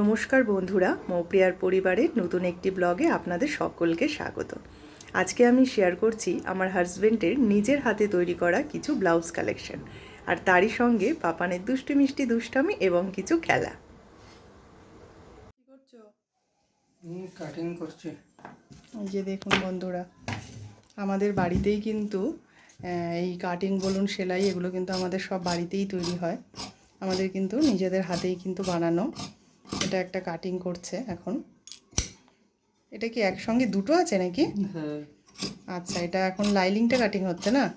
নমস্কার বন্ধুরা মৌপ্রিয়ার পরিবারের নতুন একটি ব্লগে আপনাদের সকলকে স্বাগত। আজকে আমি শেয়ার করছি আমার হাজব্যান্ডের নিজের হাতে তৈরি করা কিছু ব্লাউজ কালেকশন আর তারই সঙ্গে পাপানের দুষ্টু মিষ্টি দুষ্টামি এবং কিছু খেলা। কাটিং করছি? যে দেখুন বন্ধুরা আমাদের বাড়িতেই কিন্তু এই কাটিং বলুন সেলাই এগুলো কিন্তু আমাদের সব বাড়িতেই তৈরি হয়। আমাদের কিন্তু নিজেদের হাতেই কিন্তু বানানো। এটা একটা কাটিং করছে এখন। এটা কি একসঙ্গে দুটো আছে নাকি? হ্যাঁ। আচ্ছা এটা এখন লাইলিংটা কাটিং হচ্ছে না?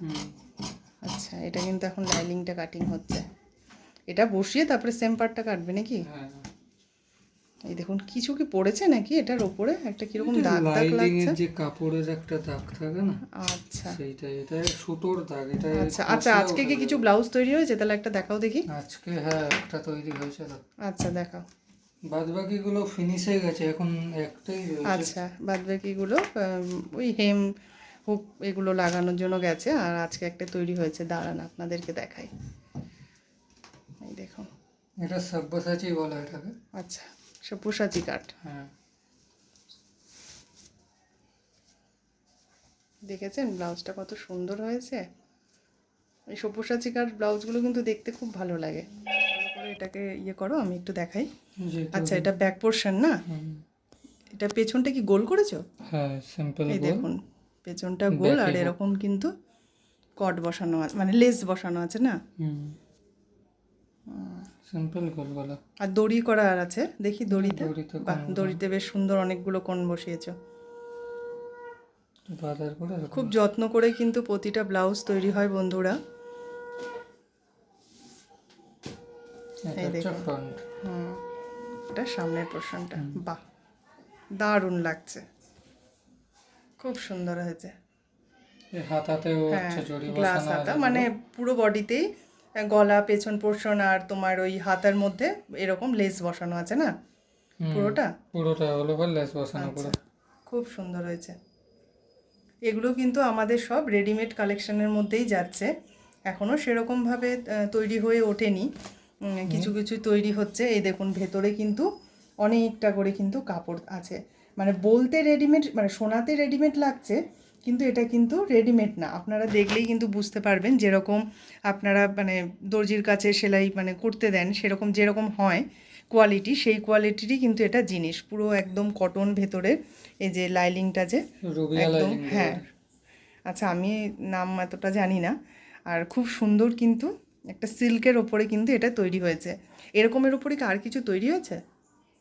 আচ্ছা এটা কিন্তু এখন লাইলিংটা কাটিং হচ্ছে। এটা বসিয়ে তারপরে সেম পার্টটা কাটবে নাকি? হ্যাঁ। এই দেখুন কিছু কি পড়েছে নাকি এটার ওপরে একটা কীরকম দাগ দাগ লাগছে? যে কাপড়ের একটা দাগ থাকে না? আচ্ছা। সেইটা এটা সুতোর দাগ এটা আচ্ছা আচ্ছা আজকে কি কিছু ব্লাউজ তৈরি হয়েছে? তাহলে একটা দেখাও দেখি। আজকে হ্যাঁ একটা তৈরি হয়েছে। আচ্ছা দেখাও। বাদ বাকি গুলো ফিনিশ হয়ে গেছে এখন একটাই আচ্ছা বাদ বাকিগুলো ওই হেম হুক এগুলো লাগানোর জন্য গেছে আর আজকে একটা তৈরি হয়েছে দাঁড়ান আপনাদেরকে দেখাই। এই দেখুন এটা সব্যসাচী বলা এটাকে। আচ্ছা সপুষাচি কাঠ। হ্যাঁ। দেখেছেন ব্লাউজটা কত সুন্দর হয়েছে? এই সপুষাচি কাঠ ব্লাউজগুলো কিন্তু দেখতে খুব ভালো লাগে। এটাকে ইয়ে করো আমি একটু দেখাই। আচ্ছা এটা ব্যাক পোর্শন না? এটা পেছনটা কি গোল করেছ? হ্যাঁ সিম্পল এই দেখুন পেছনটা গোল আর এরকম কিন্তু কট বসানো আছে মানে লেস বসানো আছে না? সিম্পল গোল গলা। আর দড়ি করা আর আছে দেখি দড়িতে? দড়িতে বেশ সুন্দর অনেকগুলো কোণ বসিয়েছো। খুব যত্ন করে কিন্তু প্রতিটা ব্লাউজ তৈরি হয় বন্ধুরা। এটা হচ্ছে হুম। এটা সামনের পোর্শনটা বাহ দারুণ লাগছে। খুব সুন্দর হয়েছে। হাতাতেও হ্যাঁ গ্লাস হাতা মানে পুরো বডিতেই গলা পেছন পোর্শন আর তোমার ওই হাতার মধ্যে এরকম লেস বসানো আছে না? পুরোটা? পুরোটা ওভার লেস বসানো পুরো। খুব সুন্দর হয়েছে। এগুলো কিন্তু আমাদের সব রেডিমেড কালেকশনের মধ্যেই যাচ্ছে। এখনও সেরকমভাবে তৈরি হয়ে ওঠেনি। কিছু কিছু তৈরি হচ্ছে। এই দেখুন ভেতরে কিন্তু অনেকটা করে কিন্তু কাপড় আছে। মানে বলতে রেডিমেড মানে শোনাতে রেডিমেড লাগছে কিন্তু এটা কিন্তু রেডিমেড না। আপনারা দেখলেই কিন্তু বুঝতে পারবেন যেরকম আপনারা মানে দর্জির কাছে সেলাই মানে করতে দেন সেরকম যেরকম হয় কোয়ালিটি সেই কোয়ালিটিরই কিন্তু এটা জিনিস। পুরো একদম কটন ভেতরে এই যে লাইলিংটা যে একদম হ্যাঁ। আচ্ছা আমি নাম এতটা জানি না। আর খুব সুন্দর কিন্তু একটা সিল্কের ওপরে কিন্তু এটা তৈরি হয়েছে। এরকমের ওপরে কি আর কিছু তৈরি হয়েছে?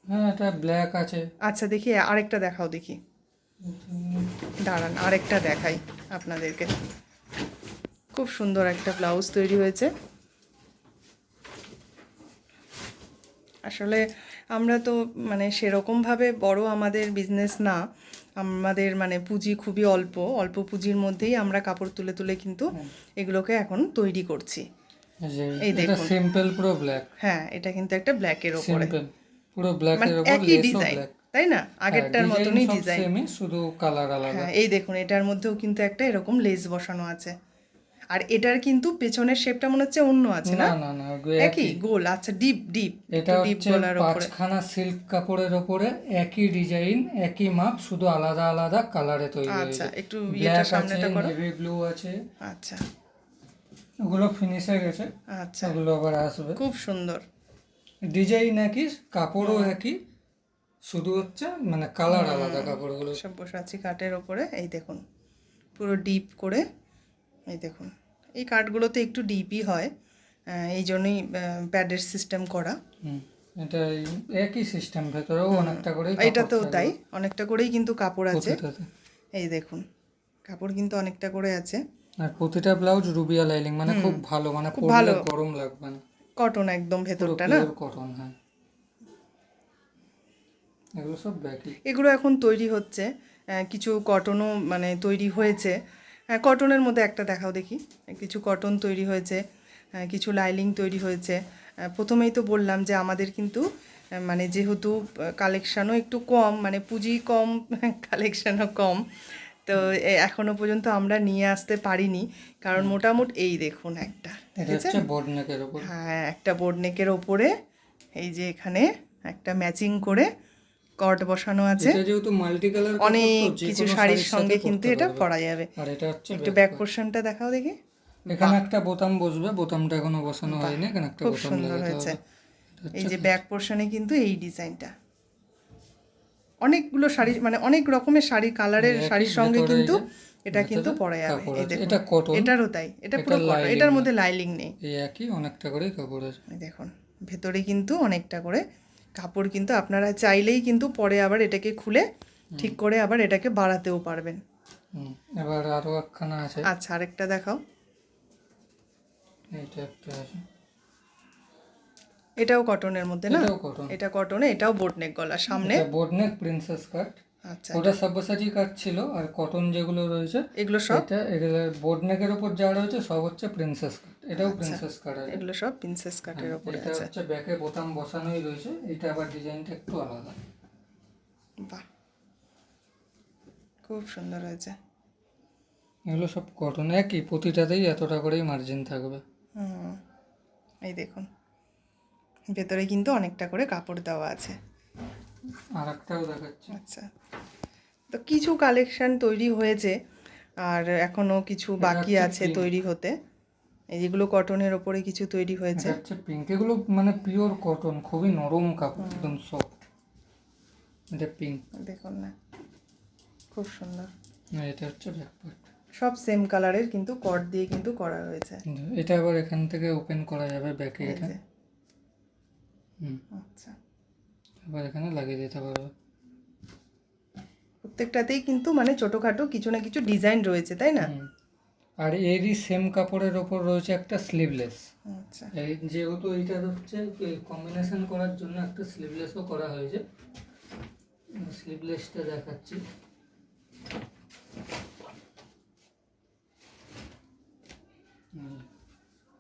হ্যাঁ এটা ব্ল্যাক আছে। আচ্ছা দেখি আরেকটা দেখাও দেখি। দাঁড়ান আরেকটা দেখাই আপনাদেরকে। খুব সুন্দর একটা ব্লাউজ তৈরি হয়েছে। আসলে আমরা তো মানে সেরকমভাবে বড় আমাদের বিজনেস না। আমাদের মানে পুঁজি খুবই অল্প। অল্প পুঁজির মধ্যেই আমরা কাপড় তুলে তুলে কিন্তু এগুলোকে এখন তৈরি করছি। এই এটা সিম্পল পুরো ব্ল্যাক হ্যাঁ এটা কিন্তু একটা ব্ল্যাকের ওপরে। সিম্পল পুরো ব্ল্যাক মানে এর উপর একই ডিজাইন তাই না? আগেরটার মতনই ডিজাইন শুধু কালার আলাদা। হ্যাঁ এই দেখুন এটার মধ্যেও কিন্তু একটা এরকম লেস বসানো আছে। আর এটার কিন্তু পেছনের শেপটা মনে হচ্ছে অন্য আছে না? না না একই। গোল আচ্ছা ডিপ ডিপ এটা ডিপ হচ্ছে গলার উপরে পাঁচখানা সিল্ক কাপড়ের ওপরে একই ডিজাইন একই মাপ শুধু আলাদা আলাদা কালারে তৈরি আচ্ছা একটু ইয়েটা সামনেটা করো। নেভি ব্লু আছে। আচ্ছা। ওগুলো ফিনিশ হয়ে গেছে। আচ্ছা। ওগুলো আবার আসবে। খুব সুন্দর। ডিজাইন একই কাপড়ও একই শুধু হচ্ছে মানে কালার আলাদা কাপড়গুলো। সব্যসাচী কাঠের ওপরে এই দেখুন। পুরো ডিপ করে এই দেখুন। এই কাঠগুলোতে একটু ডিপই হয় এই জন্যই প্যাডের সিস্টেম করা। এটা একই সিস্টেম ভেতরেও অনেকটা করে এটাতেও তাই অনেকটা করেই কিন্তু কাপড় আছে। এই দেখুন কাপড় কিন্তু অনেকটা করে আছে। আর প্রতিটা ব্লাউজ রুবিয়া লাইলিং মানে খুব ভালো মানে পরলে গরম লাগবে না। কটন একদম ভেতরটা না? কটন হ্যাঁ। এগুলো সব ব্যাকি এগুলো এখন তৈরি হচ্ছে কিছু কটনও মানে তৈরি হয়েছে। হ্যাঁ কটনের মধ্যে একটা দেখাও দেখি। কিছু কটন তৈরি হয়েছে কিছু লাইলিং তৈরি হয়েছে। প্রথমেই তো বললাম যে আমাদের কিন্তু মানে যেহেতু কালেকশানও একটু কম মানে পুঁজি কম কালেকশানও কম। তো এখনও পর্যন্ত আমরা নিয়ে আসতে পারিনি। কারণ মোটামুটি এই দেখুন একটা হ্যাঁ একটা বোর্ড নেকের ওপরে এই যে এখানে একটা ম্যাচিং করে কট বসানো আছে। যেহেতু মাল্টি কালার অনেক কিছু শাড়ির সঙ্গে কিন্তু এটা পরা যাবে। আর এটা হচ্ছে একটু ব্যাক পোর্শনটা দেখাও দেখি। এখানে একটা বোতাম বসবে বোতামটা এখনও বসানো হয়নি এখানে একটা খুব বোতাম লাগাতে হবে। এই যে ব্যাক পোর্শনে কিন্তু এই ডিজাইনটা অনেকগুলো শাড়ি মানে অনেক রকমের শাড়ি কালারের শাড়ির সঙ্গে কিন্তু এটা কিন্তু পরা যাবে এই দেখুন এটা কটন এটারও তাই এটা পুরো কটন এটার মধ্যে লাইলিং নেই। এই একই অনেকটা করে কাপড় আছে। দেখুন ভেতরে কিন্তু অনেকটা করে কাপড় কিন্তু আপনারা চাইলেই কিন্তু পরে আবার এটাকে খুলে ঠিক করে আবার এটাকে বাড়াতেও পারবেন। এবার আরও একখানা আছে। আচ্ছা আরেকটা দেখাও। এইটা একটা আছে। এটাও কটনের মধ্যে না? এটাও কটন। এটা কটনে এটাও বোট নেক গলা সামনে। Boat neck princess cut. আচ্ছা। ওটা সাব্বাসাচি কাট ছিল আর কটন যেগুলো রয়েছে এগুলো সব? এটা এগুলো বোর্ড নেকের উপর যা রয়েছে সব হচ্ছে প্রিন্সেস কাট। এটাও আচ্ছা। প্রিন্সেস কাট আছে এগুলো সব প্রিন্সেস কাটের ওপরে এটা হচ্ছে ব্যাকে বোতাম বসানোই রয়েছে এটা আবার ডিজাইনটা একটু আলাদা। বাহ। খুব সুন্দর হয়েছে। এগুলো সব কটন একই প্রতিটাতেই এতটা করেই মার্জিন থাকবে। হুম। এই দেখুন। ভেতরে কিন্তু অনেকটা করে কাপড় দেওয়া আছে। আর একটাও দেখাচ্ছি। আচ্ছা। তো কিছু কালেকশন তৈরি হয়েছে আর এখনও কিছু বাকি আছে তৈরি হতে। এই যেগুলো কটনের ওপরে কিছু তৈরি হয়েছে। এটা পিঙ্ক এগুলো মানে পিওর কটন খুবই নরম কাপড় একদম সফট এটা পিঙ্ক দেখুন না খুব সুন্দর। এটা হচ্ছে ব্যাক পার্ট সব সেম কালারের কিন্তু কট দিয়ে কিন্তু করা হয়েছে। এটা আবার এখান থেকে ওপেন করা যাবে ব্যাকে এটা। আচ্ছা। আবার এখানে লাগিয়ে দিতে পারবে প্রত্যেকটাতেই কিন্তু মানে ছোটোখাটো কিছু না কিছু ডিজাইন রয়েছে তাই না? আর এরই সেম কাপড়ের ওপর রয়েছে একটা স্লিভলেস আচ্ছা। এই যেহেতু এইটা হচ্ছে কম্বিনেশন করার জন্য একটা স্লিভলেসও করা হয়েছে। স্লিভলেসটা দেখাচ্ছি। হুম,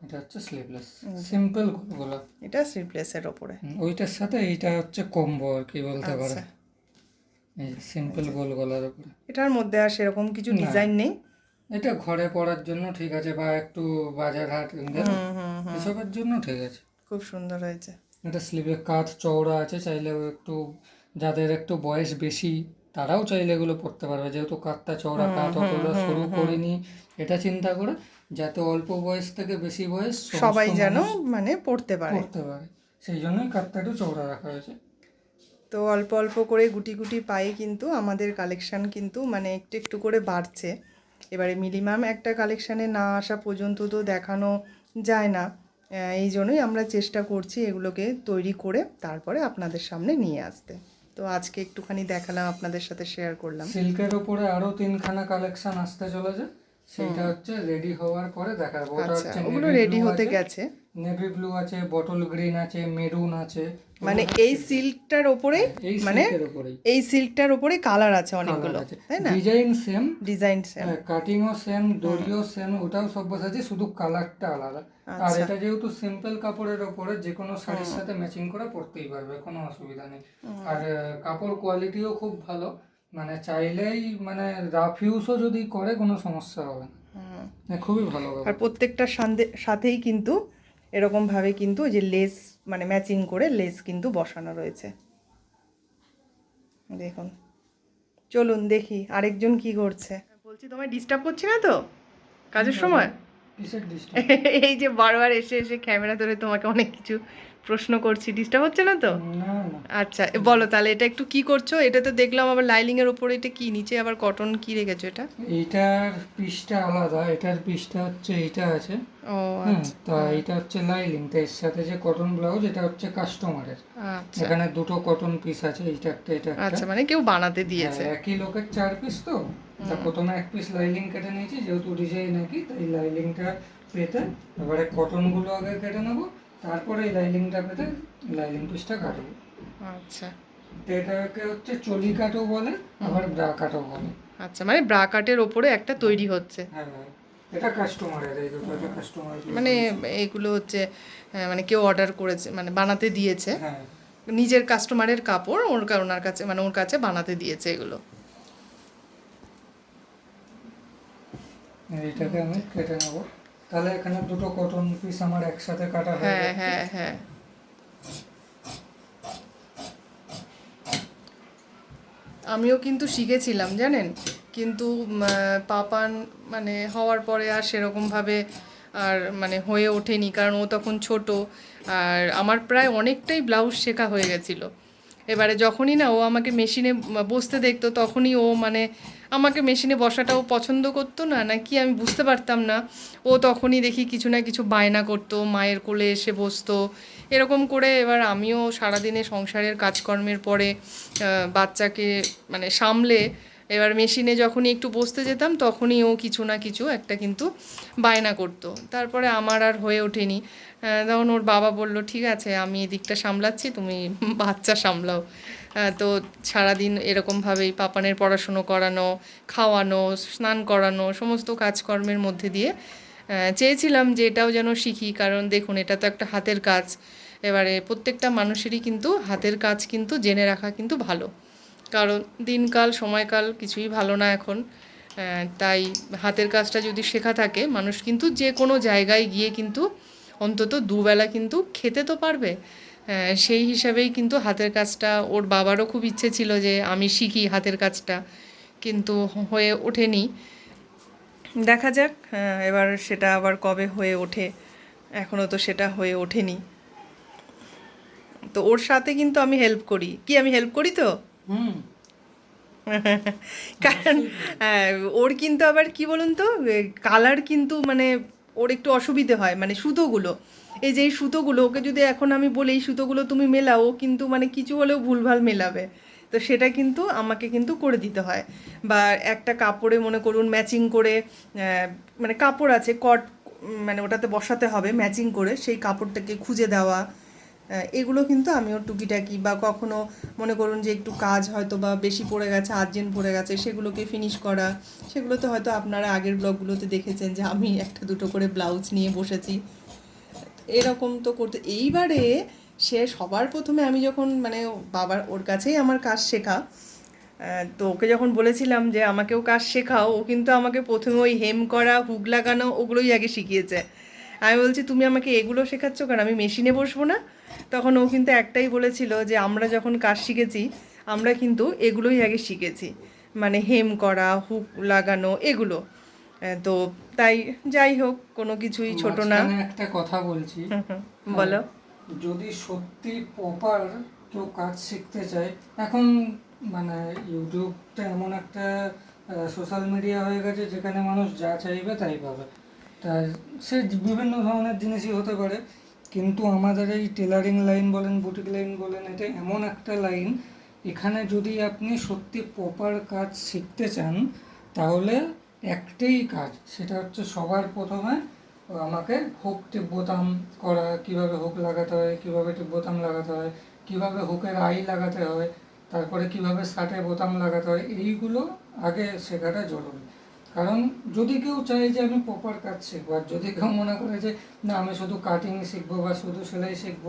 এটা হচ্ছে স্লিভলেস সিম্পল গলা। এটা স্লিভলেসের ওপরে। ওইটার সাথে এইটা হচ্ছে কম্বো আর কি বলতে পারে। আচ্ছা এই সিম্পল গোল গলার উপরে এটার মধ্যে আর সেরকম কিছু ডিজাইন নেই? এটা ঘরে পরার জন্য ঠিক আছে বা একটু বাজার হাট এসবের জন্য ঠিক আছে। খুব সুন্দর হয়েছে। এটা স্লিভের কাঁধ চওড়া আছে চাইলে একটু যাদের একটু বয়স বেশি তারাও চাইলে এগুলো পড়তে পারবে। যেহেতু কাঁধটা চওড়া কাঁধ অতটা শুরু করিনি এটা চিন্তা করে যাতে অল্প বয়স থেকে বেশি বয়স সবাই যেন মানে পড়তে পারে। পড়তে পারে। সেই জন্যই কাঁধটা একটু চওড়া রাখা হয়েছে। তো অল্প অল্প করে গুটি গুটি পায়ে কিন্তু আমাদের কালেকশন কিন্তু মানে একটু একটু করে বাড়ছে। এবারে মিনিমাম একটা কালেকশানে না আসা পর্যন্ত তো দেখানো যায় না। এই জন্যই আমরা চেষ্টা করছি এগুলোকে তৈরি করে তারপরে আপনাদের সামনে নিয়ে আসতে। তো আজকে একটুখানি দেখালাম আপনাদের সাথে শেয়ার করলাম। সিল্কের উপরে আরও তিনখানা কালেকশান আসতে চলেছে। সেইটা হচ্ছে রেডি হওয়ার পরে দেখাবো ওটা আচ্ছা হচ্ছে ওগুলো রেডি হতে গেছে। নেভি ব্লু আছে বটল গ্রিন আছে মেরুন আছে। মানে এই সিল্কটার এই মানে এই সিল্কটার ওপরে কালার আছে অনেকগুলো আছে। তাই না? ডিজাইন সেম ডিজাইন কাটিংও সেম দড়িও সেম ওটাও সব বসাচ্ছে শুধু কালারটা আলাদা। আর আচ্ছা। এটা যেহেতু সিম্পল কাপড়ের ওপরে যে কোনো শাড়ির সাথে ম্যাচিং করে পরতেই পারবে কোনো অসুবিধা নেই। আর কাপড় কোয়ালিটিও খুব ভালো। মানে চাইলেই মানে রাফ ইউজও যদি করে কোনো সমস্যা হবে না। হ্যাঁ, খুবই ভালো আর প্রত্যেকটার সাথে সাথেই কিন্তু এরকম ভাবে কিন্তু যে লেস মানে ম্যাচিং করে লেস কিন্তু বসানো রয়েছে। দেখুন। চলুন দেখি আরেকজন কি করছে। বলছি তোমায় ডিস্টার্ব করছি না তো? কাজের সময়? এই যে বারবার এসে এসে ক্যামেরা ধরে তোমাকে অনেক কিছু প্রশ্ন করছি। ডিস্টার্ব হচ্ছে না তো? না আচ্ছা বলো তাহলে এটা একটু কি করছ? এটা তো দেখলাম আবার লাইলিং এর উপরে এটা কি? নিচে আবার কটন কি রেখেছো এটা? এইটার পিসটা আলাদা এটার পিসটা হচ্ছে এইটা আছে। ও হুম তা এইটা হচ্ছে লাইলিং তো এর সাথে যে কটন ব্লাউজ এটা হচ্ছে কাস্টমারের আচ্ছা। এখানে দুটো কটন পিস আছে এইটা একটা এটা আচ্ছা মানে কেউ বানাতে দিয়েছে। হ্যাঁ, একই লোকের চার পিস তো। তা প্রথমে এক পিস লাইলিং কেটে নিয়েছি যেহেতু ডিজাইন নাকি তাই লাইলিংটা পেতে এবারে কটনগুলো আগে কেটে নেব তারপরে লাইলিংটা পেতে লাইলিং পিসটা কাটবো। আচ্ছা। এটাকে হচ্ছে চলি কাটও বলে আবার ব্রা কাটও বলে। আচ্ছা মানে ব্রাকাটের ওপরে একটা তৈরি হচ্ছে। হ্যাঁ হ্যাঁ। এটা কাস্টমারের এই দুটো কাস্টমার মানে এইগুলো হচ্ছে মানে কেউ অর্ডার করেছে মানে বানাতে দিয়েছে। হ্যাঁ। নিজের কাস্টমারের কাপড় ওর ওনার কাছে মানে ওর কাছে বানাতে দিয়েছে এগুলো। এইটাকে আমি কেটে নেব। তাহলে এখানে দুটো কটন পিস আমার একসাথে কাটা হয়ে হ্যাঁ হ্যাঁ হ্যাঁ। আমিও কিন্তু শিখেছিলাম, জানেন? কিন্তু পাপান মানে হওয়ার পরে আর সেরকমভাবে আর মানে হয়ে ওঠেনি, কারণ ও তখন ছোট। আর আমার প্রায় অনেকটাই ব্লাউজ শেখা হয়ে গেছিল। এবারে যখনই না ও আমাকে মেশিনে বসতে দেখতো, তখনই ও মানে আমাকে মেশিনে বসাটাও পছন্দ করতো না না কি আমি বুঝতে পারতাম না। ও তখনই দেখি কিছু না কিছু বায়না করতো, মায়ের কোলে এসে বসতো। এরকম করে এবার আমিও সারাদিনে সংসারের কাজকর্মের পরে বাচ্চাকে মানে সামলে এবার মেশিনে যখনই একটু বসতে যেতাম তখনই ও কিছু না কিছু একটা কিন্তু বায়না করতো। তারপরে আমার আর হয়ে ওঠেনি। তখন ওর বাবা বলল, ঠিক আছে, আমি এদিকটা সামলাচ্ছি, তুমি বাচ্চা সামলাও। তো সারাদিন এরকমভাবেই পাপানের পড়াশুনো করানো, খাওয়ানো, স্নান করানো, সমস্ত কাজকর্মের মধ্যে দিয়ে চেয়েছিলাম যে এটাও যেন শিখি, কারণ দেখুন, এটা তো একটা হাতের কাজ। এবারে প্রত্যেকটা মানুষেরই কিন্তু হাতের কাজ কিন্তু জেনে রাখা কিন্তু ভালো। কারণ দিনকাল, সময়কাল কিছুই ভালো না এখন। তাই হাতের কাজটা যদি শেখা থাকে, মানুষ কিন্তু যে কোনো জায়গায় গিয়ে কিন্তু অন্তত দুবেলা কিন্তু খেতে তো পারবে। সেই হিসাবেই কিন্তু হাতের কাজটা, ওর বাবারও খুব ইচ্ছে ছিল যে আমি শিখি হাতের কাজটা। কিন্তু হয়ে ওঠেনি। দেখা যাক এবার সেটা আবার কবে হয়ে ওঠে। এখনও তো সেটা হয়ে ওঠেনি। তো ওর সাথে কিন্তু আমি হেল্প করি। কি আমি হেল্প করি তো? হুম। কারণ হ্যাঁ, ওর কিন্তু আবার কি বলুন তো কালার কিন্তু মানে ওর একটু অসুবিধে হয় মানে সুতোগুলো। এই যে এই সুতোগুলো ওকে যদি এখন আমি বলি এই সুতোগুলো তুমি মেলাও কিন্তু মানে কিছু হলেও ভুলভাল মেলাবে। তো সেটা কিন্তু আমাকে কিন্তু করে দিতে হয়। বা একটা কাপড়ে মনে করুন ম্যাচিং করে মানে কাপড় আছে কট মানে ওটাতে বসাতে হবে ম্যাচিং করে সেই কাপড়টাকে খুঁজে দেওয়া এগুলো কিন্তু আমিও টুকিটাকি বা কখনো মনে করুন যে একটু কাজ হয়তো বা বেশি পড়ে গেছে, আর্জেন্ট পড়ে গেছে, সেগুলোকে ফিনিশ করা, সেগুলোতে হয়তো আপনারা আগের ব্লগগুলোতে দেখেছেন যে আমি একটা দুটো করে ব্লাউজ নিয়ে বসেছি। এরকম তো করতে, এইবারে সে সবার প্রথমে আমি যখন মানে বাবার ওর কাছেই আমার কাজ শেখা তো ওকে যখন বলেছিলাম যে আমাকেও কাজ শেখাও ও কিন্তু আমাকে প্রথমে ওই হেম করা হুক লাগানো ওগুলোই আগে শিখিয়েছে। আমি বলছি তুমি আমাকে এগুলো শেখাচ্ছ কারণ আমি মেশিনে বসবো না? তখন ও কিন্তু একটাই বলেছিল যে আমরা যখন কাজ শিখেছি আমরা কিন্তু এগুলোই আগে শিখেছি। মানে হেম করা হুক লাগানো এগুলো। তো তাই যাই হোক কোনো কিছুই ছোট না। একটা কথা বলছি। বলো। যদি সত্যি প্রপার কেউ কাজ শিখতে চায়, এখন মানে ইউটিউবটা এমন একটা সোশ্যাল মিডিয়া হয়ে গেছে যেখানে মানুষ যা চাইবে তাই পাবে। তা সে বিভিন্ন ধরনের জিনিসই হতে পারে, কিন্তু আমাদের এই টেলারিং লাইন বলেন বুটিক লাইন বলেন, এটা এমন একটা লাইন এখানে যদি আপনি সত্যি প্রপার কাজ শিখতে চান, তাহলে একটাই কাজ, সেটা হচ্ছে সবার প্রথমে আমাকে হুক টিপ বোতাম করা, কীভাবে হুক লাগাতে হয়, কীভাবে টিপ বোতাম লাগাতে হয়, কীভাবে হুকের আই লাগাতে হয়, তারপরে কীভাবে শার্টে বোতাম লাগাতে হয়, এইগুলো আগে শেখাটা জরুরি। কারণ যদি কেউ চায় যে আমি প্রপার কাজ শিখব, আর যদি কেউ মনে করে যে, না, আমি শুধু কাটিং শিখব বা শুধু সেলাই শিখব,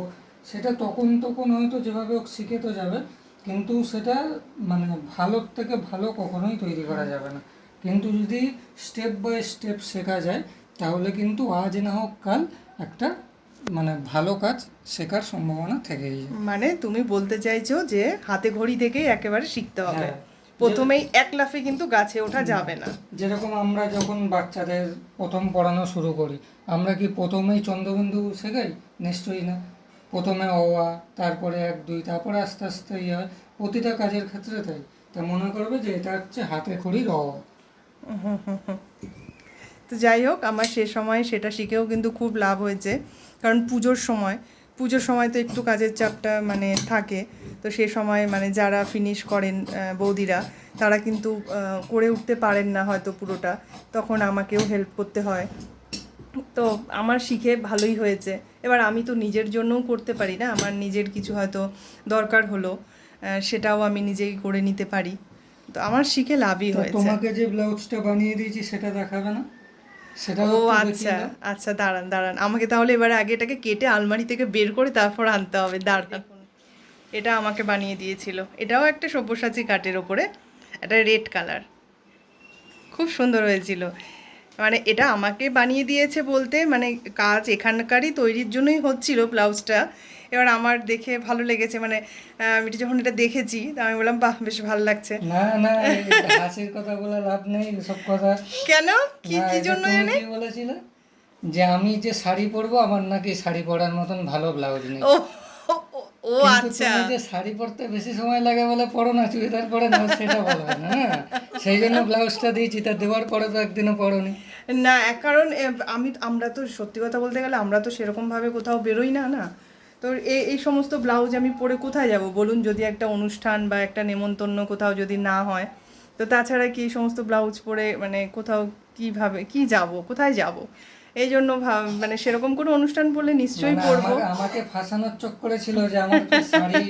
সেটা তখন তখন হয়তো যেভাবে হোক শিখে তো যাবে, কিন্তু সেটা মানে ভালোর থেকে ভালো কখনোই তৈরি করা যাবে না। কিন্তু যদি স্টেপ বাই স্টেপ শেখা যায় তাহলে কিন্তু আজ না হোক কাল একটা মানে ভালো কাজ শেখার সম্ভাবনা থেকেই যায়। মানে তুমি বলতে চাইছো যে হাতে ঘড়ি থেকেই একেবারে শিখতে হবে। হ্যাঁ। প্রথমেই এক লাফে কিন্তু গাছে ওঠা যাবে না। যেরকম আমরা যখন বাচ্চাদের প্রথম পড়ানো শুরু করি আমরা কি প্রথমেই চন্দ্রবিন্দু শেখাই? নিশ্চয়ই না। প্রথমে অ আ তারপরে এক দুই তারপরে আস্তে আস্তে ইয়ে হয় প্রতিটা কাজের ক্ষেত্রে তাই। তা মনে করবে যে এটা হচ্ছে হাতে খড়ির অ। আ। তো যাই হোক আমার সে সময় সেটা শিখেও কিন্তু খুব লাভ হয়েছে। কারণ পুজোর সময় পুজোর সময় তো একটু কাজের চাপটা মানে থাকে। তো সে সময় মানে যারা ফিনিশ করেন বৌদিরা তারা কিন্তু করে উঠতে পারেন না হয়তো পুরোটা। তখন আমাকেও হেল্প করতে হয়। তো আমার শিখে ভালোই হয়েছে। এবার আমি তো নিজের জন্যও করতে পারি না আমার নিজের কিছু হয়তো দরকার হলো সেটাও আমি নিজেই করে নিতে পারি। তো আমার শিখে লাভই হয়েছে। তোমাকে যে ব্লাউজটা বানিয়ে দিয়েছি সেটা দেখাবে না? সেটা ও আচ্ছা আচ্ছা দাঁড়ান দাঁড়ান। আমাকে তাহলে এবারে আগে এটাকে কেটে আলমারি থেকে বের করে তারপর আনতে হবে। দাঁড়ান। এটা আমাকে বানিয়ে দিয়েছিল। এটাও একটা সব্যসাচী কাঠের ওপরে। এটা রেড কালার। খুব সুন্দর হয়েছিল। মানে এটা আমাকে বানিয়ে দিয়েছে বলতে মানে কাজ এখানকারই তৈরির জন্যই হচ্ছিল ব্লাউজটা। এবার আমার দেখে ভালো লেগেছে মানে আমি যখন এটা দেখেছি তা আমি বললাম বাহ বেশ ভালো লাগছে। না না হাসির কথা বলে লাভ নেই সব কথা। কেন? কি কি জন্য কি বলেছিলে? যে আমি যে শাড়ি পরবো আমার নাকি শাড়ি পরার মতন ভালো ব্লাউজ নেই। ও আচ্ছা। যে শাড়ি পরতে বেশি সময় লাগে বলে পরো না চুড়িদার পরে না সেটা বলবে না? সেই জন্য ব্লাউজটা দিয়েছি তা দেওয়ার পরে তো একদিনও পরোনি। না এক কারণ আমি আমরা তো সত্যি কথা বলতে গেলে আমরা তো সেরকম ভাবে কোথাও বেরোই না না? তো এই এই সমস্ত ব্লাউজ আমি পরে কোথায় যাব? বলুন যদি একটা অনুষ্ঠান বা একটা নেমন্তন্ন কোথাও যদি না হয়। তো তাছাড়া কি এই সমস্ত ব্লাউজ পরে মানে কোথাও কীভাবে কি যাব? কোথায় যাব? এই জন্য মানে সেরকম কোনো অনুষ্ঠান পড়লে নিশ্চয়ই পরবো। আমাকে- ফাঁসানোর চোখ করেছিল যে আমার শাড়ি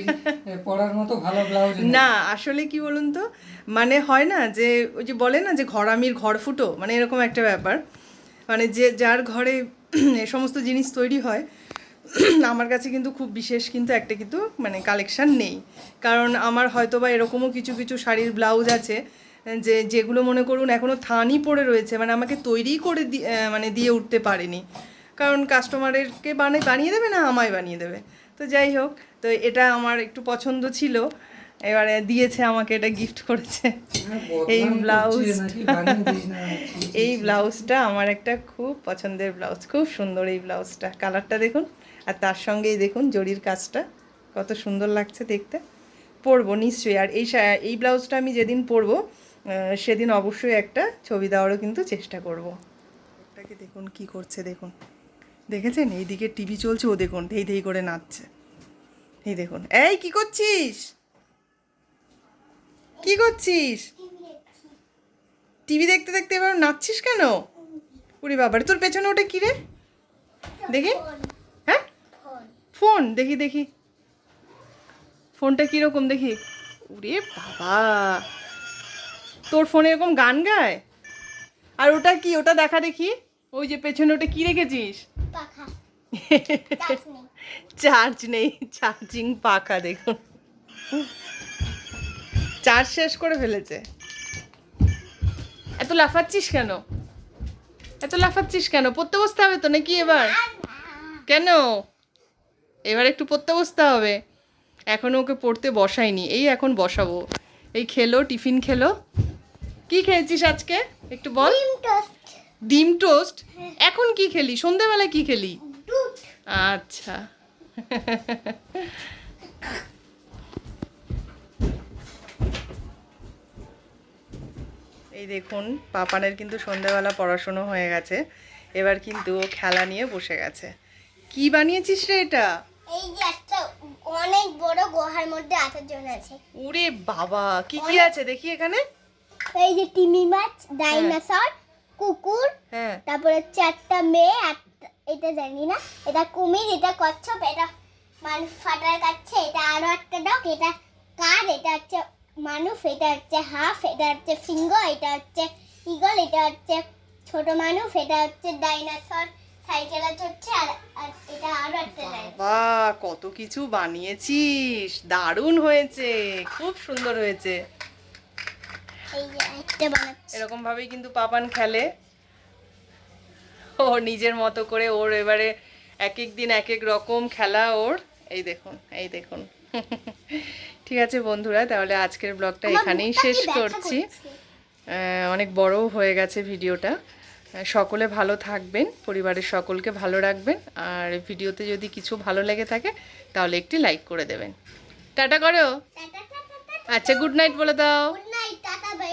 পরার মতো ভালো ব্লাউজ না আসলে কি বলুন তো? মানে হয় না যে ওই যে বলে না যে ঘরামির ঘর ফুটো? মানে এরকম একটা ব্যাপার। মানে যে যার ঘরে এ সমস্ত জিনিস তৈরি হয় আমার কাছে কিন্তু খুব বিশেষ কিন্তু একটা কিন্তু মানে কালেকশান নেই। কারণ আমার হয়তো বা এরকমও কিছু কিছু শাড়ির ব্লাউজ আছে যে যেগুলো মনে করুন এখনও থানই পড়ে রয়েছে মানে আমাকে তৈরি করে মানে দিয়ে উঠতে পারেনি। কারণ কাস্টমারেরকে বানিয়ে বানিয়ে দেবে না আমায় বানিয়ে দেবে? তো যাই হোক তো এটা আমার একটু পছন্দ ছিল। এবারে দিয়েছে আমাকে এটা গিফট করেছে। হ্যাঁ, এই ব্লাউজ এই ব্লাউজটা আমার একটা খুব পছন্দের ব্লাউজ খুব সুন্দর এই ব্লাউজটা কালারটা দেখুন। আর তার সঙ্গেই দেখুন জরির কাজটা কত সুন্দর লাগছে দেখতে। পরবো নিশ্চয়ই আর এই এই ব্লাউজটা আমি যেদিন পরবো সেদিন অবশ্যই একটা ছবি দেওয়ারও কিন্তু চেষ্টা করব। ওটাকে দেখুন কি করছে দেখুন। দেখেছেন? এইদিকে টিভি চলছে ও দেখুন ধেই ধেই করে নাচছে। এই দেখুন। এই কি করছিস? কি করছিস? টিভি দেখতে দেখতে এবার নাচছিস কেন? উরি বাবারে তোর পেছনে ওটা কি রে? দেখি। ফোন দেখি দেখি। ফোনটা কীরকম দেখি। উরে বাবা। তোর ফোনে এরকম গান গায়? আর ওটা কি? ওটা দেখা দেখি? ওই যে পেছনে ওটা কি রেখেছিস? চার্জ নেই চার্জিং পাখা দেখুন। চার্জ শেষ করে ফেলেছে। এত লাফাচ্ছিস কেন? এত লাফাচ্ছিস কেন? পড়তে বসতে হবে তো নাকি এবার? কেন? এবার একটু পড়তে বসতে হবে। এখনও ওকে পড়তে বসাইনি এই এখন বসাবো। এই খেলো টিফিন খেলো। কি খেয়েছিস আজকে? একটু বল। ডিম টোস্ট। এখন কি খেলি? সন্ধেবেলা কি খেলি? আচ্ছা। এই দেখুন পাপানের কিন্তু সন্ধ্যাবেলা পড়াশুনো হয়ে গেছে। এবার কিন্তু ও খেলা নিয়ে বসে গেছে। কি বানিয়েছিস রে এটা? এই যে একটা অনেক বড় গুহার মধ্যে আসার জন্য আছে। ওরে বাবা কি কি আছে দেখি এখানে? এই যে তিমি মাছ ডাইনোসর কুকুর হ্যাঁ। তারপরে চারটা মেয়ে এটা জানি না এটা কুমির এটা কচ্ছপ এটা মানুষ ফাটার কাছে এটা আরও একটা ডগ এটা কার এটা হচ্ছে মানুষ এটা হচ্ছে হাফ এটা হচ্ছে ফিঙ্গো এটা হচ্ছে ইগল এটা হচ্ছে ছোট মানুষ এটা হচ্ছে ডাইনোসর সাইকেলে চড়ছে আর আর এটা আরও একটা বাবা কত কিছু বানিয়েছিস। দারুণ হয়েছে খুব সুন্দর হয়েছে। এরকম ভাবেই কিন্তু পাপান খেলে। ও নিজের মতো করে ওর এবারে এক এক দিন এক এক রকম খেলা ওর। এই দেখুন এই দেখুন। ঠিক আছে বন্ধুরা তাহলে আজকের ব্লগটা এখানেই শেষ করছি। অনেক বড়ও হয়ে গেছে ভিডিওটা। সকলে ভালো থাকবেন পরিবারের সকলকে ভালো রাখবেন আর ভিডিওতে যদি কিছু ভালো লেগে থাকে তাহলে একটি লাইক করে দেবেন। টাটা করো। আচ্ছা গুড নাইট বলে দাও। Good night tata bye